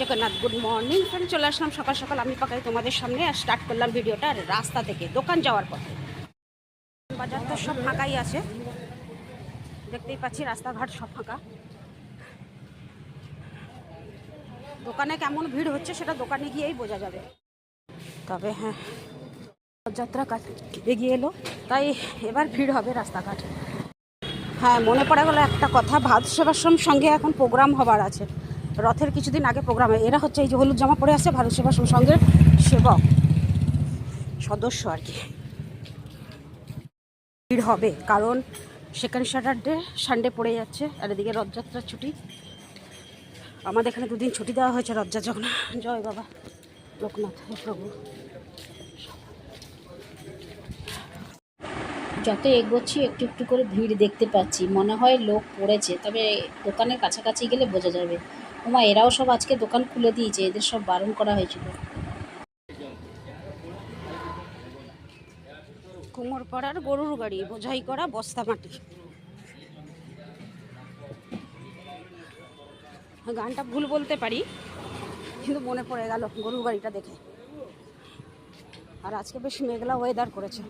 Jagannath good morning friend চলে আসলাম সকাল সকাল আমি পাকাই তোমাদের সামনে আর স্টার্ট করলাম ভিডিওটা রাস্তা থেকে, দোকান যাওয়ার পথে। বাজার তো সব ফাঁকাই আছে। দেখতেই পাচ্ছি রাস্তাঘাট সব ফাঁকা। দোকানে কেমন ভিড় হচ্ছে সেটা দোকানে গিয়েই বোঝা যাবে। তবে হ্যাঁ রথযাত্রা কাছে এগিয়ে এলো, তাই এবার ভিড় হবে রাস্তাঘাট। হ্যাঁ মনে পড়া গেলো একটা কথা ভারত সেবাশ্রম সঙ্গে এখন প্রোগ্রাম হবার আছে। রথের কিছুদিন আগে প্রোগ্রামে। এরা হচ্ছে এই যে হলুদ জামা পরে আছে ভারত সেবা সঙ্গের সেবক সদস্য আর কি। ভিড় হবে, কারণ সেকেন্ড স্যাটারডে, সানডে পড়ে যাচ্ছে, আর এদিকে রথযাত্রার ছুটি। আমাদের এখানে দুদিন ছুটি দেওয়া হয়েছে, রথযাত্রা যখন জয় বাবা লোকনাথ প্রভু। যত এগোচ্ছি, একটু একটু করে ভিড় দেখতে পাচ্ছি। মনে হয় লোক পড়েছে, তবে দোকানের কাছাকাছি গেলে বোঝা যাবে। ওমা, এরাও সব আজকে দোকান খুলে দিয়েছে, এদের সব বারণ করা হয়েছিল। কুমোর পাড়ার গরুর গাড়ি, বোঝাই করা বস্তা মাটি। গানটা ভুল বলতে পারি, কিন্তু মনে পড়ে গেল গরুর গাড়িটা দেখে। আর আজকে বেশ মেঘলা ওয়েদার করেছে।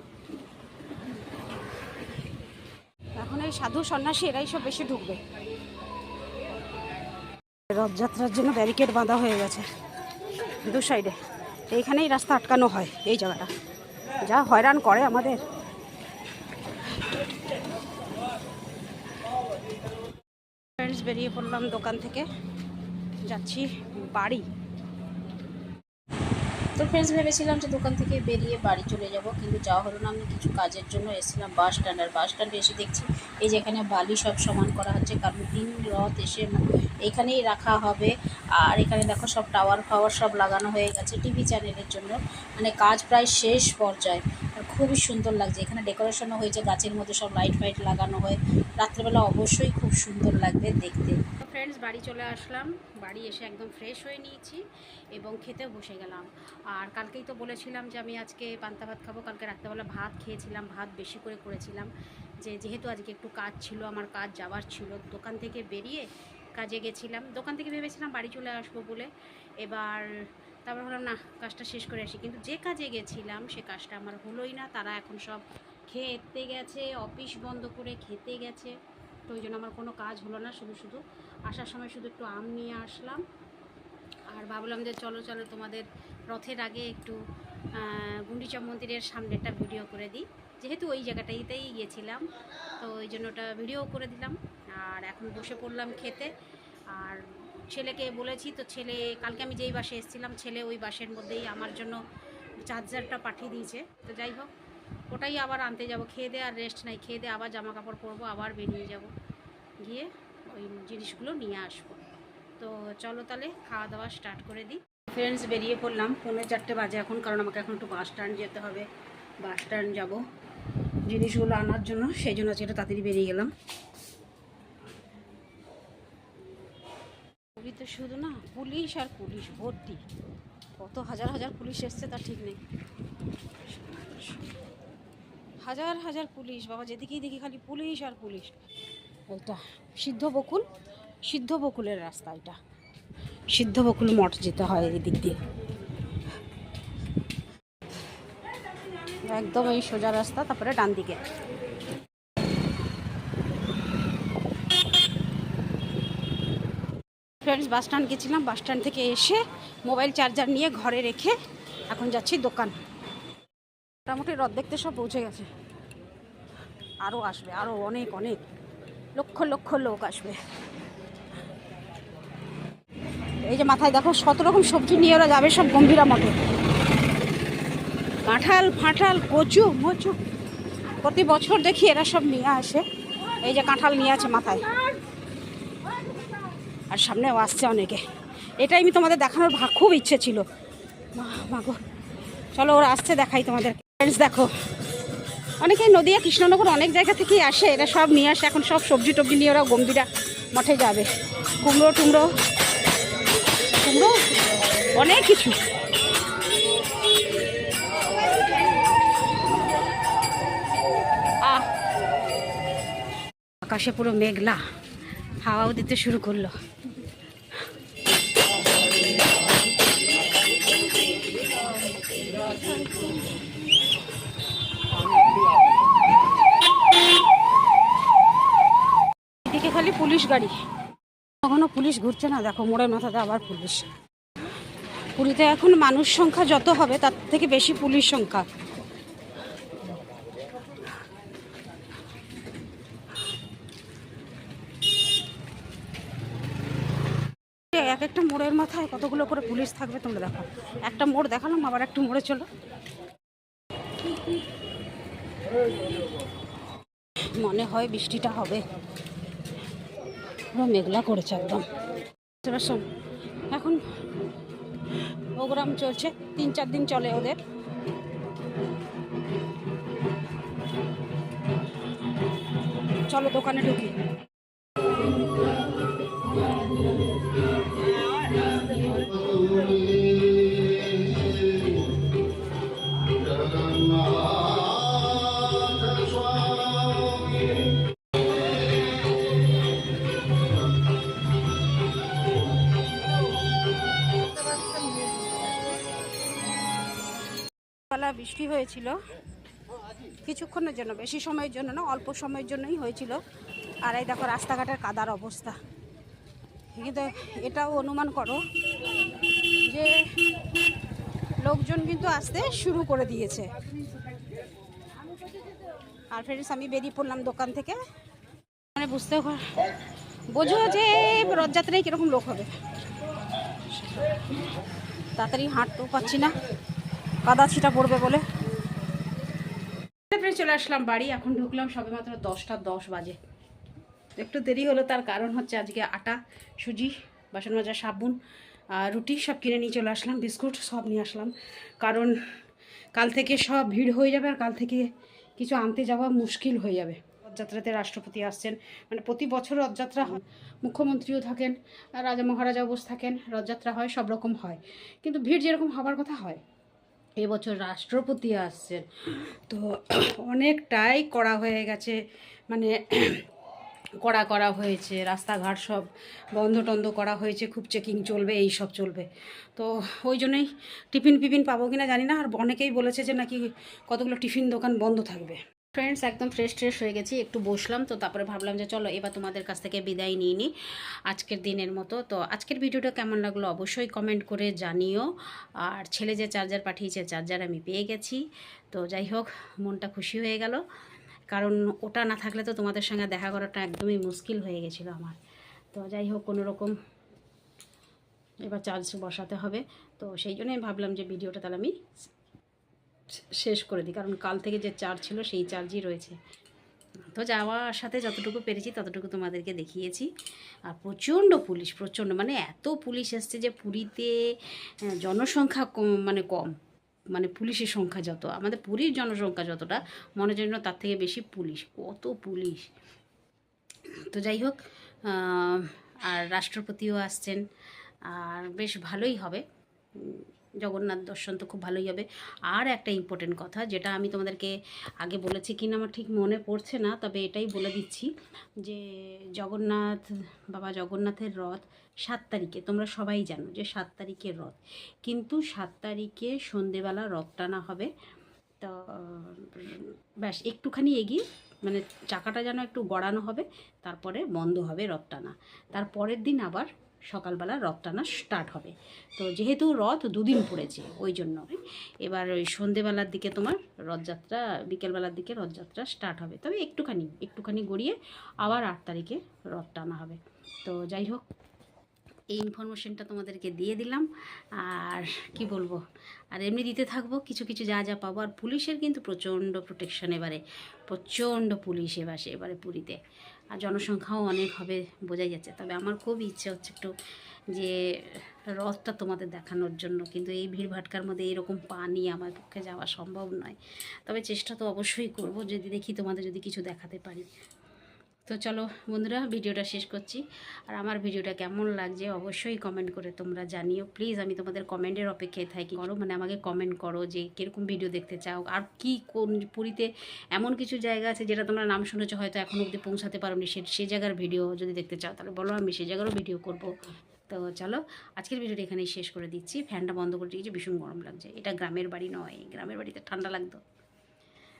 এখন এই সাধু সন্ন্যাসী এরাই সব বেশি ঢুকবে। রথযাত্রার জন্য ব্যারিকেড বাঁধা হয়ে গেছে। দু সাইডে এইখানেই রাস্তা আটকানো হয়, এই জায়গাটা। যা হয়রান করে আমাদের। ফ্রেন্ডস বেরিয়ে পড়লাম দোকান থেকে। যাচ্ছি বাড়ি। তো ফ্রেন্ডস ভেবেছিলাম যে দোকান থেকে বেরিয়ে বাড়ি চলে যাব, কিন্তু যাওয়া হলো না। আমি কিছু কাজের জন্য এসেছিলাম বাস স্ট্যান্ড আর বাস স্ট্যান্ডে এসে দেখছি এই যে এখানে বালি সব সমান করা হচ্ছে, কারণ তিন রথ এসে এখানেই রাখা হবে। আর এখানে দেখো সব টাওয়ার ফাওয়ার সব লাগানো হয়ে গেছে টিভি চ্যানেলের জন্য। মানে কাজ প্রায় শেষ পর্যায়ে। আর খুবই সুন্দর লাগছে। এখানে ডেকোরেশনও হয়েছে, গাছের মধ্যে সব লাইট ফাইট লাগানো হয়। রাত্রেবেলা অবশ্যই খুব সুন্দর লাগবে দেখতে। বাড়ি চলে আসলাম। বাড়ি এসে একদম ফ্রেশ হয়ে নিয়েছি এবং খেতেও বসে গেলাম। আর কালকেই তো বলেছিলাম যে আমি আজকে পান্তা ভাত খাব। কালকে রাত্রেবেলা ভাত খেয়েছিলাম, ভাত বেশি করে করেছিলাম। যে যেহেতু আজকে একটু কাজ ছিল, আমার কাজ যাওয়ার ছিল, দোকান থেকে বেরিয়ে কাজে গেছিলাম। দোকান থেকে ভেবেছিলাম বাড়ি চলে আসব বলে। এবার তারপর ভাবলাম, না, কাজটা শেষ করে আসি। কিন্তু যে কাজে গেছিলাম, সে কাজটা আমার হলোই না। তারা এখন সব খেতে গেছে, অফিস বন্ধ করে খেতে গেছে। তো ওই জন্য আমার কোনো কাজ হলো না, শুধু শুধু আসার সময় শুধু একটু আম নিয়ে আসলাম। আর ভাবলাম যে চলো চলো তোমাদের রথের আগে একটু গুন্ডিচা মন্দিরের সামনেটা ভিডিও করে দিই। যেহেতু ওই জায়গাটাইতেই গিয়েছিলাম, তো ওই জন্য ওটা ভিডিও করে দিলাম। আর এখন বসে পড়লাম খেতে। আর ছেলেকে বলেছি, তো ছেলে, কালকে আমি যেই বাসে এসেছিলাম, ছেলে ওই বাসের মধ্যেই আমার জন্য চার্জারটা পাঠিয়ে দিয়েছে। তো যাই হোক, ওটাই আবার আনতে যাব। খেয়ে দিয়ে আর রেস্ট নাই। খেয়ে দিয়ে আবার জামা কাপড় পরবো, আবার বেরিয়ে যাব। গিয়ে ওই জিনিসগুলো নিয়ে আসব। তো চলো তাহলে খাওয়া দাওয়া স্টার্ট করে দিই। ফ্রেন্ডস বেরিয়ে পড়লাম। পৌনে চারটে বাজে এখন, কারণ আমাকে এখন একটু বাস স্ট্যান্ড যেতে হবে। বাস স্ট্যান্ড যাব। জিনিসগুলো আনার জন্য, সেই জন্য আজকে তাড়াতাড়ি বেরিয়ে গেলাম। পুরীতে শুধু না, পুলিশ আর পুলিশ ভর্তি। কত হাজার হাজার পুলিশ এসছে তা ঠিক নেই। হাজার হাজার পুলিশ, বাবা, যেদিকেই দেখি খালি পুলিশ আর পুলিশ। এটা সিদ্ধ বকুল, সিদ্ধ বকুলের রাস্তা এটা। সিদ্ধ বকুল মঠ যেতে হয় এই দিক দিয়ে। একদম এই সোজা রাস্তা, তারপরে ডান দিকে। ফ্রেন্ডস বাস স্ট্যান্ড গেছিলাম বাস স্ট্যান্ড থেকে এসে মোবাইল চার্জার নিয়ে ঘরে রেখে এখন যাচ্ছি দোকান। মোটামুটি রথ দেখতে সব পৌঁছে গেছে। আরও আসবে আরও অনেক অনেক। লক্ষ লক্ষ লোক আসবে। এই যে মাথায় দেখো, শত রকম সবজি নিয়ে ওরা যাবে সব গম্ভীরা মতো কাঁঠাল, ফাঁঠাল, কচু, মচু। প্রতি বছর দেখি এরা সব নিয়ে আসে। এই যে কাঁঠাল নিয়ে আছে মাথায়। আর সামনেও আসছে অনেকে। এটাই আমি তোমাদের দেখানোর খুব ইচ্ছে ছিল। মা- মা গো। চলো ওরা আসছে, দেখাই তোমাদের। ফ্রেন্ডস দেখো। অনেকেই নদিয়া, কৃষ্ণনগর অনেক জায়গা থেকেই আসে। এরা সব নিয়ে আসে। এখন সব সবজি টবজি নিয়ে ওরা গম্ভীরা মঠে যাবে। কুমড়ো, টুমড়ো। কুমড়ো? অনেক কিছু। আকাশে পুরো মেঘলা। হাওয়াও দিতে শুরু করল। গাড়ি। কখনো পুলিশ ঘুরছে না, দেখো মোড়ের মাথাতে আবার পুলিশ। পুরীতে এখন মানুষ সংখ্যা যত হবে, তার থেকে বেশি পুলিশ সংখ্যা। এক একটা মোড়ের মাথায় কতগুলো করে পুলিশ থাকবে তোমরা দেখো। একটা মোড় দেখালাম, আবার একটু মোড়ে চলো। মনে হয় বৃষ্টিটা হবে। পুরো মেঘলা করেছে একদম। এখন প্রোগ্রাম চলছে, তিন চার দিন চলে ওদের। চলো দোকানে ঢুকি। বেলা বৃষ্টি হয়েছিল। কিছুক্ষণের জন্য, বেশি সময়ের জন্য না, অল্প সময়ের জন্যই হয়েছিল। আর এই দেখো রাস্তাঘাটের কাদার অবস্থা। কিন্তু এটাও অনুমান করো যে লোকজন কিন্তু আসতে শুরু করে দিয়েছে। আর ফ্রেন্ডস আমি বেরিয়ে পড়লাম দোকান থেকে। মানে বুঝতে বোঝো যে রথযাত্রায় কীরকম লোক হবে। তাড়াতাড়ি হাঁটতেও পাচ্ছি না। কাদা ছিটা পড়বে বলে। চলে আসলাম বাড়ি, এখন ঢুকলাম সবে মাত্র দশটা দশ বাজে। একটু দেরি হলো, তার কারণ হচ্ছে আজকে আটা, সুজি, বাসন মাজা, সাবুন, আর রুটি সব কিনে নিয়ে চলে আসলাম, বিস্কুট সব নিয়ে আসলাম। কারণ কাল থেকে সব ভিড় হয়ে যাবে আর কাল থেকে কিছু আনতে যাওয়া মুশকিল হয়ে যাবে। রথযাত্রাতে রাষ্ট্রপতি আসছেন মানে প্রতি বছর রথযাত্রা হয়। মুখ্যমন্ত্রীও থাকেন, রাজা মহারাজা বসে থাকেন, রথযাত্রা হয়, সব রকম হয়। কিন্তু ভিড় যেরকম হবার কথা হয়। এবছর রাষ্ট্রপতি আসছেন। তো অনেকটাই করা হয়ে গেছে মানে করা করা হয়েছে রাস্তাঘাট সব বন্ধ টন্ধ করা হয়েছে খুব চেকিং চলবে এই সব চলবে। তো ওই জন্যই টিফিন ফিফিন পাবো কিনা জানি না আর অনেকেই বলেছে যে নাকি কতগুলো টিফিন দোকান বন্ধ থাকবে। ফ্রেন্ডস একদম ফ্রেশ ট্রেশ হয়ে গেছি। একটু বসলাম তো, তারপরে ভাবলাম যে চলো, এবার তোমাদের কাছ থেকে বিদায় নিয়ে নিই আজকের দিনের মতো। তো আজকের ভিডিওটা কেমন লাগল অবশ্যই কমেন্ট করে জানিও। আর ছেলে যে চার্জার পাঠিয়েছে চার্জার আমি পেয়ে গেছি। তো যাই হোক, মনটা খুশি হয়ে গেল। কারণ ওটা না থাকলে তো তোমাদের সঙ্গে দেখা করাটা একদমই মুশকিল হয়ে গেছিল আমার। তো যাই হোক, কোনো রকম এবার চার্জ বসাতে হবে। তো সেই জন্যই ভাবলাম যে ভিডিওটা তাহলে আমি শেষ করে দিই, কারণ কাল থেকে যে চার্জ ছিল সেই চার্জই রয়েছে। তো যাওয়ার সাথে যতটুকু পেরেছি ততটুকু তোমাদেরকে দেখিয়েছি। আর প্রচণ্ড পুলিশ, প্রচণ্ড মানে এত পুলিশ এসছে যে পুরীতে জনসংখ্যা কম মানে কম মানে পুলিশের সংখ্যা যত, আমাদের পুরীর জনসংখ্যা যতটা, মনে জন্য তার থেকে বেশি পুলিশ, কত পুলিশ। তো যাই হোক আর রাষ্ট্রপতিও আসছেন, আর বেশ ভালোই হবে। জগন্নাথ দর্শন তো খুব ভালোই হবে। আর একটা ইম্পর্টেন্ট কথা, যেটা আমি তোমাদেরকে আগে বলেছি কিনা আমার ঠিক মনে পড়ছে না, তবে এটাই বলে দিচ্ছি যে জগন্নাথ, বাবা জগন্নাথের রথ সাত তারিখে, তোমরা সবাই জানো যে সাত তারিখের রথ। কিন্তু সাত তারিখে সন্ধেবেলা রথ টানা হবে। তো, ব্যাস, একটুখানি এগিয়ে মানে চাকাটা যেন একটু গড়ানো হবে, তারপরে বন্ধ হবে রথ টানা। তার পরের দিন আবার সকালবেলা রথ টানা স্টার্ট হবে। তো যেহেতু রথ দুদিন পড়েছে, ওই জন্য। এবার ওই সন্ধেবেলার দিকে তোমার রথযাত্রা, বিকেলবেলার দিকে রথযাত্রা স্টার্ট হবে। তবে একটুখানি একটুখানি গড়িয়ে আবার আট তারিখে রথ টানা হবে। তো যাই হোক, এই ইনফরমেশনটা তোমাদেরকে দিয়ে দিলাম। আর কি বলব? আর এমনি দিতে থাকব, কিছু কিছু যা যা পাবো। আর পুলিশের কিন্তু প্রচণ্ড প্রোটেকশন এবারে। প্রচণ্ড পুলিশ এবারে এবারে পুরীতে। আর জনসংখ্যাও অনেক হবে বোঝাই যাচ্ছে। তবে আমার খুব ইচ্ছে হচ্ছে একটু যে রথটা তোমাদের দেখানোর জন্য। কিন্তু এই ভিড় ভাটকার মধ্যে এরকম পানি আমার পক্ষে যাওয়া সম্ভব নয়। তবে চেষ্টা তো অবশ্যই করব। যদি দেখি তোমাদের যদি কিছু দেখাতে পারি। তো চলো বন্ধুরা, ভিডিওটা শেষ করছি। আর আমার ভিডিওটা কেমন লাগছে অবশ্যই কমেন্ট করে তোমরা জানিও। প্লিজ আমি তোমাদের কমেন্টের অপেক্ষায় থাকি। করো মানে আমাকে কমেন্ট করো যে কীরকম ভিডিও দেখতে চাও। আর কি কোন পুরীতে এমন কিছু জায়গা আছে যেটা তোমরা নাম শুনেছো হয়তো এখন অবধি পৌঁছাতে পারো পারোনি? সে সে জায়গার ভিডিও যদি দেখতে চাও, তাহলে বলো আমি সে জায়গারও ভিডিও করব। তো চলো, আজকের ভিডিওটা এখানেই শেষ করে দিচ্ছি। ফ্যানটা বন্ধ করে দিয়েছি ভীষণ গরম লাগছে। এটা গ্রামের বাড়ি নয়, গ্রামের বাড়িতে ঠান্ডা লাগতো।